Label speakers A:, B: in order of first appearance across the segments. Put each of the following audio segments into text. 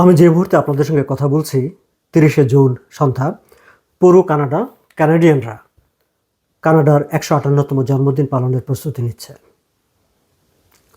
A: আমি যে মুহূর্তে আপনাদের সঙ্গে কথা বলছি, তিরিশে জুন সন্ধ্যা, পুরো কানাডা, কানাডিয়ানরা কানাডার একশো আটান্নতম জন্মদিন পালনের প্রস্তুতি নিচ্ছে।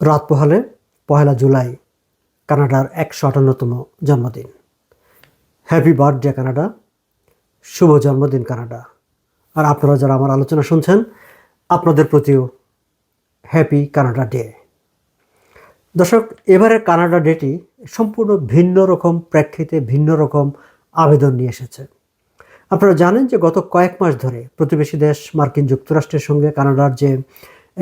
A: রাত পোহালে, পহেলা জুলাই, কানাডার একশো আটান্নতম জন্মদিন। হ্যাপি বার্থডে কানাডা, শুভ জন্মদিন কানাডা। আর আপনারা যারা আমার আলোচনা শুনছেন, আপনাদের প্রতিও হ্যাপি কানাডা ডে। দর্শক, এবারের কানাডা ডেটি সম্পূর্ণ ভিন্ন রকম প্রেক্ষিতে ভিন্ন রকম আবেদন নিয়ে এসেছে। আপনারা জানেন যে গত কয়েক মাস ধরে প্রতিবেশী দেশ মার্কিন যুক্তরাষ্ট্রের সঙ্গে কানাডার যে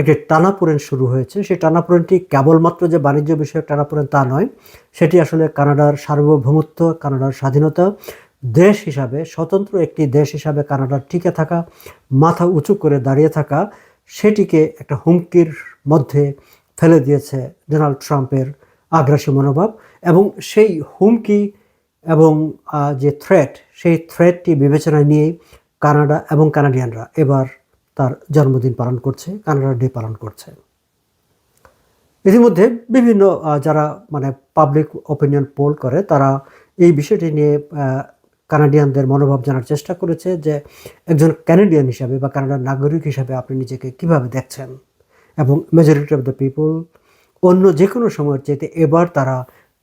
A: একটি টানাপোড়েন শুরু হয়েছে, সেই টানাপোড়েনটি কেবলমাত্র যে বাণিজ্য বিষয়ক টানাপোড়েন তা নয়, সেটি আসলে কানাডার সার্বভৌমত্ব, কানাডার স্বাধীনতা, দেশ হিসাবে, স্বতন্ত্র একটি দেশ হিসাবে কানাডার টিকে থাকা, মাথা উঁচু করে দাঁড়িয়ে থাকা, সেটিকে একটা হুমকির মধ্যে ফেলে দিয়েছে ডোনাল্ড ট্রাম্পের আগ্রাসী মনোভাব এবং সেই হুমকি এবং যে থ্রেট সেই থ্রেটটি বিবেচনায় নিয়েই কানাডা এবং কানাডিয়ানরা এবার তার জন্মদিন পালন করছে কানাডা ডে পালন করছে। ইতিমধ্যে বিভিন্ন যারা মানে পাবলিক ওপিনিয়ন পোল করে, তারা এই বিষয়টি নিয়ে কানাডিয়ানদের মনোভাব জানার চেষ্টা করেছে যে একজন ক্যানাডিয়ান হিসাবে বা কানাডার নাগরিক হিসাবে আপনি নিজেকে কীভাবে দেখছেন? এবং মেজরিটি অফ দ্য পিপল অন্য যে কোনো সময়ের চাইতে এবার তারা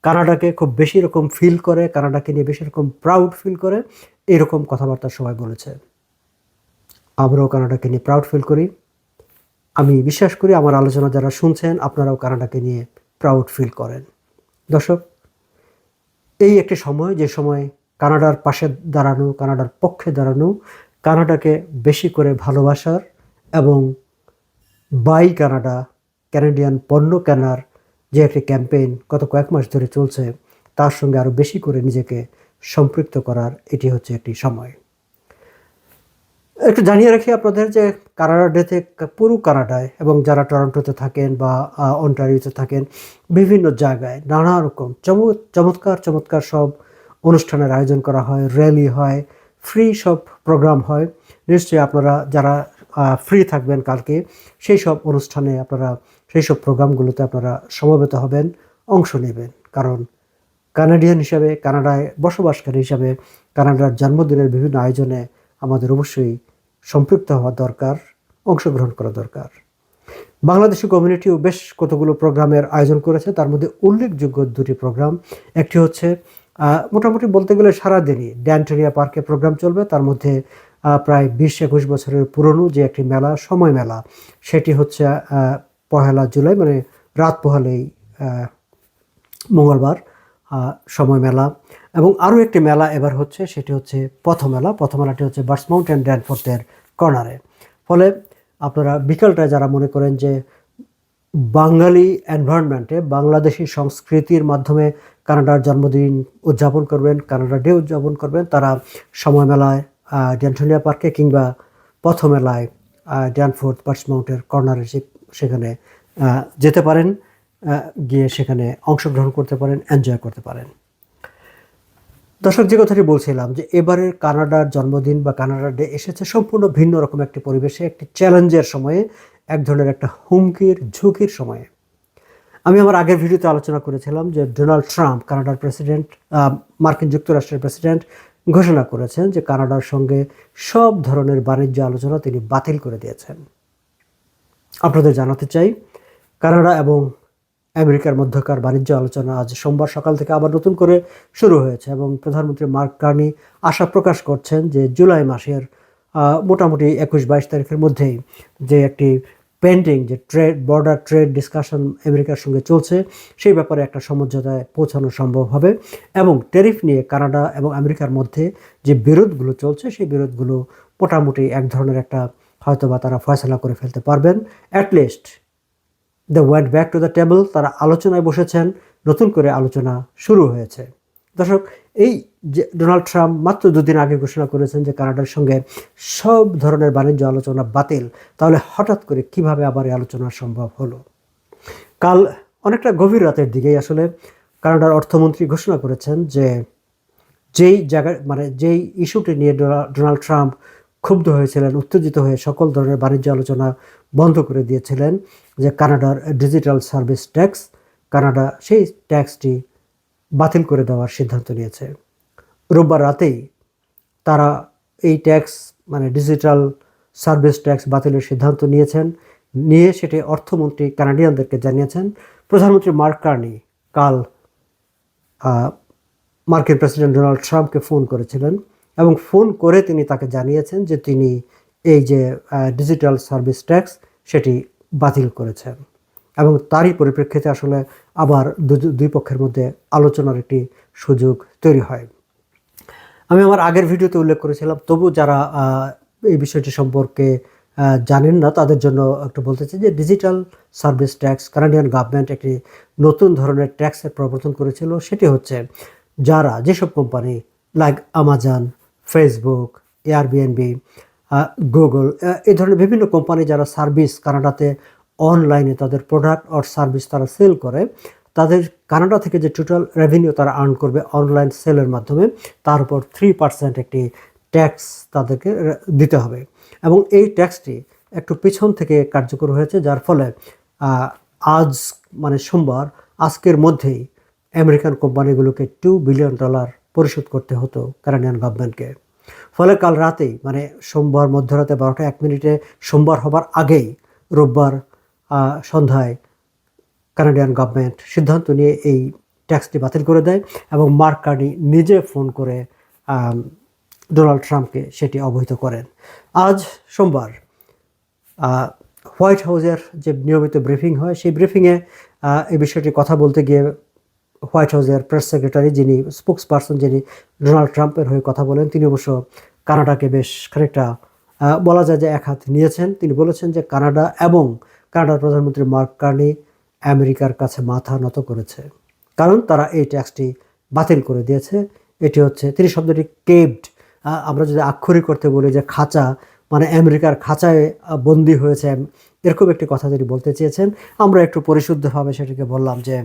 A: কানাডাকে খুব বেশি রকম ফিল করে, কানাডাকে নিয়ে বেশি রকম প্রাউড ফিল করে, এরকম কথাবার্তা সবাই বলেছে। আমরাও কানাডাকে নিয়ে প্রাউড ফিল করি। আমি বিশ্বাস করি আমার আলোচনা যারা শুনছেন, আপনারাও কানাডাকে নিয়ে প্রাউড ফিল করেন। দর্শক, এই একটি সময়, যে সময় কানাডার পাশে দাঁড়ানো, কানাডার পক্ষে দাঁড়ানো, কানাডাকে বেশি করে ভালোবাসার এবং বাই কানাডা, ক্যানাডিয়ান পণ্য কেনার যে একটি ক্যাম্পেইন গত কয়েক মাস ধরে চলছে, তার সঙ্গে আরও বেশি করে নিজেকে সম্পৃক্ত করার এটি হচ্ছে একটি সময়। একটু জানিয়ে রাখি আপনাদের যে কানাডা ডেতে পুরো কানাডায় এবং যারা টরন্টোতে থাকেন বা অন্টারিওতে থাকেন, বিভিন্ন জায়গায় নানা রকম চমৎ চমৎকার চমৎকার সব অনুষ্ঠানের আয়োজন করা হয়, র্যালি হয়, ফ্রি সব প্রোগ্রাম হয়। নিশ্চয়ই আপনারা যারা ফ্রি থাকবেন কালকে। সেই সব অনুষ্ঠানে আপনারা, সেই সব প্রোগ্রামগুলোতে আপনারা সমবেত হবেন, অংশ নেবেন। কারণ কানাডিয়ান হিসাবে কানাডায় বসবাসকারী হিসাবে কানাডার জন্মদিনের বিভিন্ন আয়োজনে আমাদের অবশ্যই সম্পৃক্ত হওয়া দরকার, অংশগ্রহণ করা দরকার। বাংলাদেশি কমিউনিটিও বেশ কতগুলো প্রোগ্রামের আয়োজন করেছে, তার মধ্যে উল্লেখযোগ্য দুটি প্রোগ্রাম একটি হচ্ছে মোটামুটি বলতে গেলে সারাদিনই ড্যান্টেরিয়া পার্কে প্রোগ্রাম চলবে, তার মধ্যে প্রায় বিশ একুশ বছরের পুরনো যে একটি মেলা, সময় মেলা, সেটি হচ্ছে পহেলা জুলাই মানে রাত পোহালেই মঙ্গলবার সময় মেলা। এবং আরও একটি মেলা এবার হচ্ছে, সেটি হচ্ছে পথমেলা পথমেলাটি হচ্ছে বার্স মাউন্টেন ড্যানফোর্থের কর্নারে। ফলে আপনারা বিকালটায় যারা মনে করেন যে বাঙালি এনভায়রনমেন্টে, বাংলাদেশি সংস্কৃতির মাধ্যমে কানাডার জন্মদিন উদযাপন করবেন, কানাডা ডে উদযাপন করবেন, তারা সময় মেলায় ড্যানটোনিয়া পার্কে কিংবা পথমেলায় আহ, ড্যানফোর্থ বার্স মাউন্টের কর্নারে সেখানে যেতে পারেন গিয়ে সেখানে অংশগ্রহণ করতে পারেন এনজয় করতে পারেন। দর্শক যে কথাটি বলছিলাম যে এবারের কানাডার জন্মদিন বা কানাডার ডে এসেছে সম্পূর্ণ ভিন্ন রকম একটি পরিবেশে একটি চ্যালেঞ্জের সময়ে এক ধরনের একটা হুমকির ঝুঁকির সময়ে। আমি আমার আগের ভিডিওতে আলোচনা করেছিলাম যে ডোনাল্ড ট্রাম্প কানাডার প্রেসিডেন্ট মার্কিন যুক্তরাষ্ট্রের প্রেসিডেন্ট ঘোষণা করেছেন যে কানাডার সঙ্গে সব ধরনের বাণিজ্য আলোচনা তিনি বাতিল করে দিয়েছেন। আপনাদের জানাতে চাই, কানাডা এবং আমেরিকার মধ্যকার বাণিজ্য আলোচনা আজ সোমবার সকাল থেকে আবার নতুন করে শুরু হয়েছে এবং প্রধানমন্ত্রী মার্ক কার্নি আশা প্রকাশ করছেন যে জুলাই মাসের মোটামুটি একুশ বাইশ তারিখের মধ্যেই যে একটি পেন্ডিং যে ট্রেড বর্ডার ট্রেড ডিসকাশন আমেরিকার সঙ্গে চলছে, সেই ব্যাপারে একটা সমঝোতায় পৌঁছানো সম্ভব হবে এবং ট্যারিফ নিয়ে কানাডা এবং আমেরিকার মধ্যে যে বিরোধগুলো চলছে, সেই বিরোধগুলো মোটামুটি এক ধরনের একটা হয়তো বা তারা ফয়সলা করে ফেলতে পারবেন। At least the went back to the table তারা আলোচনায় বসেছেন, নতুন করে আলোচনা শুরু হয়েছে। দর্শক, এই যে ডোনাল্ড ট্রাম্প মাত্র দুদিন আগে ঘোষণা করেছেন যে কানাডার সঙ্গে সব ধরনের বাণিজ্য আলোচনা বাতিল, তাহলে হঠাৎ করে কীভাবে আবার এই আলোচনা সম্ভব হলো? কাল অনেকটা গভীর রাতের দিকেই আসলে কানাডার অর্থমন্ত্রী ঘোষণা করেছেন যে যেই জায়গায় মানে যেই ইস্যুটি নিয়ে ডোনাল্ড ট্রাম্প ক্ষুব্ধ হয়েছিলেন, উত্তেজিত হয়ে সকল ধরনের বাণিজ্য আলোচনা বন্ধ করে দিয়েছিলেন যে কানাডার ডিজিটাল সার্ভিস ট্যাক্স, কানাডা সেই ট্যাক্সটি বাতিল করে দেওয়ার সিদ্ধান্ত নিয়েছে। রোববার রাতেই তারা এই ট্যাক্স মানে ডিজিটাল সার্ভিস ট্যাক্স বাতিলের সিদ্ধান্ত নিয়েছেন। নিয়ে সেটি অর্থমন্ত্রী কানাডিয়ানদেরকে জানিয়েছেন। প্রধানমন্ত্রী মার্ক কার্নি কাল মার্কিন প্রেসিডেন্ট ডোনাল্ড ট্রাম্পকে ফোন করেছিলেন এবং ফোন করে তিনি তাকে জানিয়েছেন যে তিনি এই যে ডিজিটাল সার্ভিস ট্যাক্স সেটি বাতিল করেছেন এবং তারই পরিপ্রেক্ষিতে আসলে আবার দুই পক্ষের মধ্যে আলোচনার একটি সুযোগ তৈরি হয়। আমি আমার আগের ভিডিওতে উল্লেখ করেছিলাম, তবু যারা এই বিষয়টি সম্পর্কে জানেন না, তাদের জন্য একটু বলতে চাই যে digital service tax, Canadian government একটি নতুন ধরনের ট্যাক্সের প্রবর্তন করেছিল। সেটি হচ্ছে যারা যেসব company like Amazon Facebook Airbnb Google এই ধরনের বিভিন্ন কোম্পানি যারা সার্ভিস কানাডাতে অনলাইনে তাদের প্রোডাক্ট অর সার্ভিস তারা সেল করে তাদের কানাডা থেকে যে টোটাল রেভিনিউ তারা আর্ন করবে অনলাইন সেলের মাধ্যমে, তার উপর থ্রি পার্সেন্ট একটি ট্যাক্স তাদেরকে দিতে হবে। এবং এই ট্যাক্সটি একটু পিছন থেকে কার্যকর হয়েছে, যার ফলে আজ মানে সোমবার, আজকের মধ্যেই আমেরিকান কোম্পানিগুলোকে টু বিলিয়ন ডলার পরিশোধ করতে হতো কানাডিয়ান গভর্নমেন্টকে ফলে কাল রাতেই মানে সোমবার মধ্যরাতে বারোটা এক মিনিটে, সোমবার হবার আগেই রোববার সন্ধ্যায় কানাডিয়ান গভর্নমেন্ট সিদ্ধান্ত নিয়ে এই ট্যাক্সটি বাতিল করে দেয় এবং মার্ক কার্নি নিজে ফোন করে ডোনাল্ড ট্রাম্পকে সেটি অবহিত করেন। আজ সোমবার হোয়াইট হাউসের যে নিয়মিত ব্রিফিং হয়, সেই ব্রিফিংয়ে এই বিষয়টি কথা বলতে গিয়ে হোয়াইট হাউসের প্রেস সেক্রেটারি যিনি স্পোক্স পার্সন যিনি ডোনাল্ড ট্রাম্পের হয়ে কথা বলেন, তিনি অবশ্য কানাডাকে বেশ খানিকটা বলা যায় যে এক হাত নিয়েছেন। তিনি বলেছেন যে কানাডা এবং কানাডার প্রধানমন্ত্রী মার্ক কার্নি আমেরিকার কাছে মাথা নত করেছে। কারণ তারা এই ট্যাক্সটি বাতিল করে দিয়েছে। এটি হচ্ছে, তিনি শব্দটি কেভড আমরা যদি আক্ষরিক করতে বলি যে খাঁচা মানে আমেরিকার খাঁচায় বন্দী হয়েছে এরকম একটি কথা তিনি বলতে চেয়েছেন। আমরা একটু পরিশুদ্ধভাবে সেটাকে বললাম যে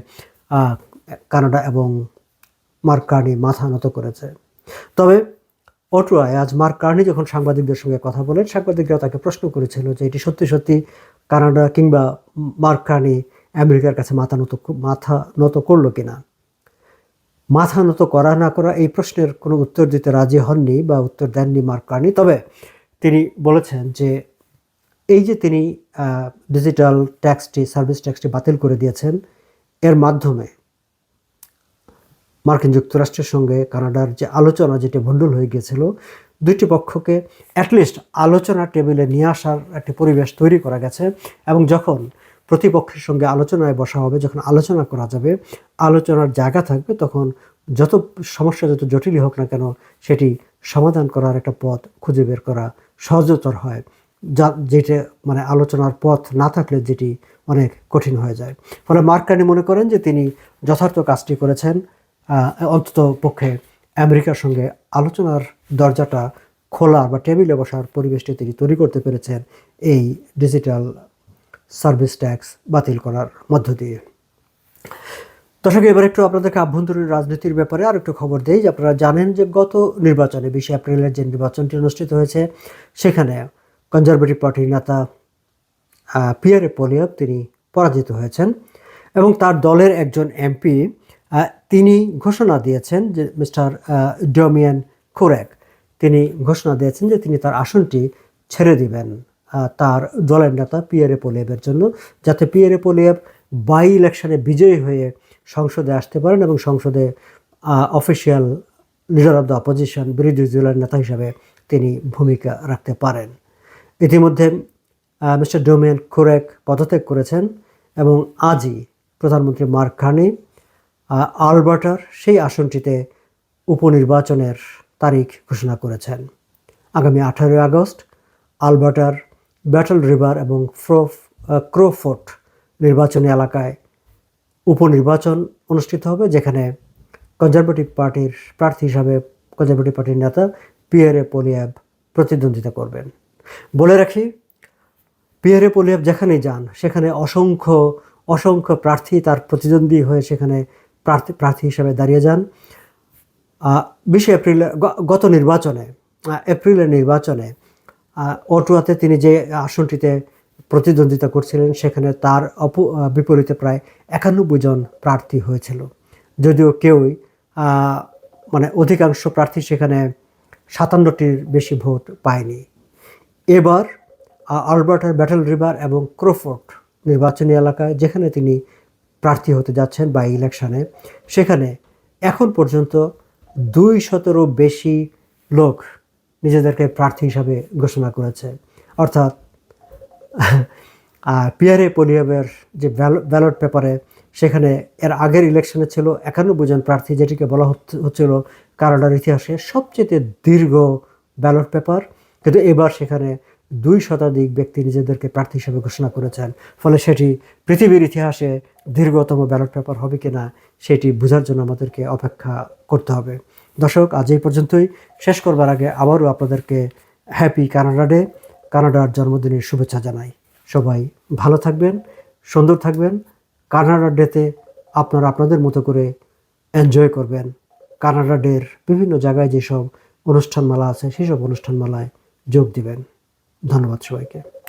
A: কানাডা এবং মার্ক কার্নি মাথা নত করেছে। তবে অটোয়ায় আজ মার্ক কার্নি যখন সাংবাদিকদের সঙ্গে কথা বলেন, সাংবাদিকরা তাকে প্রশ্ন করেছিল যে এটি সত্যি সত্যি কানাডা কিংবা মার্ক কার্নি আমেরিকার কাছে মাথা নত মাথা নত করল কিনা? মাথা নত করা না করা এই প্রশ্নের কোনো উত্তর দিতে রাজি হননি বা উত্তর দেননি মার্ক কার্নি। তবে তিনি বলেছেন যে এই যে তিনি ডিজিটাল ট্যাক্সটি, সার্ভিস ট্যাক্সটি বাতিল করে দিয়েছেন, এর মাধ্যমে মার্কিন যুক্তরাষ্ট্রের সঙ্গে কানাডার যে আলোচনা যেটি ভণ্ডুল হয়ে গিয়েছিল, দুইটি পক্ষকে অ্যাটলিস্ট আলোচনা টেবিলে নিয়ে আসার একটি পরিবেশ তৈরি করা গেছে এবং যখন প্রতিপক্ষের সঙ্গে আলোচনায় বসা হবে, যখন আলোচনা করা যাবে, আলোচনার জায়গা থাকবে, তখন যত সমস্যা যত জটিলই হোক না কেন, সেটি সমাধান করার একটা পথ খুঁজে বের করা সহজতর হয়। যা, যেটা মানে আলোচনার পথ না থাকলে যেটি অনেক কঠিন হয়ে যায়। ফলে মার্কানি মনে করেন যে, তিনি যথার্থ কাজটি করেছেন। অন্তত পক্ষে আমেরিকার সঙ্গে আলোচনার দরজাটা খোলা বা টেবিলে বসার পরিবেশটি তিনি তৈরি করতে পেরেছেন এই ডিজিটাল সার্ভিস ট্যাক্স বাতিল করার মধ্য দিয়ে। দর্শক, এবার একটু আপনাদেরকে আভ্যন্তরীণ রাজনীতির ব্যাপারে আর একটু খবর দিই। আপনারা জানেন যে গত নির্বাচনে বিশে এপ্রিলের যে নির্বাচনটি অনুষ্ঠিত হয়েছে, সেখানে কনজারভেটিভ পার্টির নেতা পিয়ারে পোলিয়াব তিনি পরাজিত হয়েছেন এবং তার দলের একজন এমপি তিনি ঘোষণা দিয়েছেন যে মিস্টার ডোমিয়ান খোরেক তিনি ঘোষণা দিয়েছেন যে তিনি তার আসনটি ছেড়ে দিবেন। তার দলের নেতা পিয়ারে পোলিয়াবের জন্য, যাতে পিয়ারে পোলিয়াব বাই ইলেকশনে বিজয়ী হয়ে সংসদে আসতে পারেন এবং সংসদে official leader of the opposition বিরোধী দলের নেতা হিসাবে তিনি ভূমিকা রাখতে পারেন। ইতিমধ্যে মিস্টার ডোমিয়ান খোরেক পদত্যাগ করেছেন এবং আজই প্রধানমন্ত্রী মার্ক খানি আলবার্টার সেই আসনটিতে উপনির্বাচনের তারিখ ঘোষণা করেছেন। আগামী আঠারোই আগস্ট আলবার্টার ব্যাটল রিভার এবং আহ, ক্রোফোর্ট নির্বাচনী এলাকায় উপনির্বাচন অনুষ্ঠিত হবে যেখানে কনজারভেটিভ পার্টির প্রার্থী হিসাবে কনজারভেটিভ পার্টির নেতা পিয়ারে পোলিয়াব প্রতিদ্বন্দ্বিতা করবেন। বলে রাখি পিয়ারে পোলিয়াব যেখানেই যান সেখানে অসংখ্য অসংখ্য প্রার্থী তার প্রতিদ্বন্দ্বী হয়ে সেখানে প্রার্থী প্রার্থী হিসাবে দাঁড়িয়ে যান। বিশে এপ্রিলে গত নির্বাচনে এপ্রিলের নির্বাচনে অটুয়াতে তিনি যে আসনটিতে প্রতিদ্বন্দ্বিতা করছিলেন, সেখানে তার অপ বিপরীতে প্রায় একানব্বই জন প্রার্থী হয়েছিল। যদিও কেউই মানে অধিকাংশ প্রার্থী সেখানে সাতান্নটির বেশি ভোট পায়নি। এবার আলবার্টার ব্যাটল রিভার এবং ক্রোফোর্ট নির্বাচনী এলাকায়, যেখানে তিনি প্রার্থী হতে যাচ্ছেন বা ইলেকশনে, সেখানে এখন পর্যন্ত দুই শতেরও বেশি লোক নিজেদেরকে প্রার্থী হিসাবে ঘোষণা করেছে। অর্থাৎ পিয়ারে পলিয়াবের যে ব্যালট পেপারে সেখানে এর আগের ইলেকশনে ছিল একানব্বই জন প্রার্থী, যেটিকে বলা হচ্ছে- হচ্ছিল কানাডার ইতিহাসে সবচেয়ে দীর্ঘ ব্যালট পেপার। কিন্তু এবার সেখানে দুই শতাধিক ব্যক্তি নিজেদেরকে প্রার্থী হিসেবে ঘোষণা করেছেন। ফলে সেটি পৃথিবীর ইতিহাসে দীর্ঘতম ব্যালট পেপার হবে কিনা, সেটি বোঝার জন্য আমাদেরকে অপেক্ষা করতে হবে। দর্শক, আজ এই পর্যন্তই। শেষ করবার আগে আবারও আপনাদেরকে হ্যাপি কানাডা ডে কানাডার জন্মদিনের শুভেচ্ছা জানাই। সবাই ভালো থাকবেন, সুন্দর থাকবেন। কানাডা ডেতে আপনারা আপনাদের মতো করে এনজয় করবেন। কানাডা ডের বিভিন্ন জায়গায় যেসব অনুষ্ঠানমালা আছে, সেসব অনুষ্ঠানমালায় যোগ দিবেন। ধন্যবাদ সবাইকে।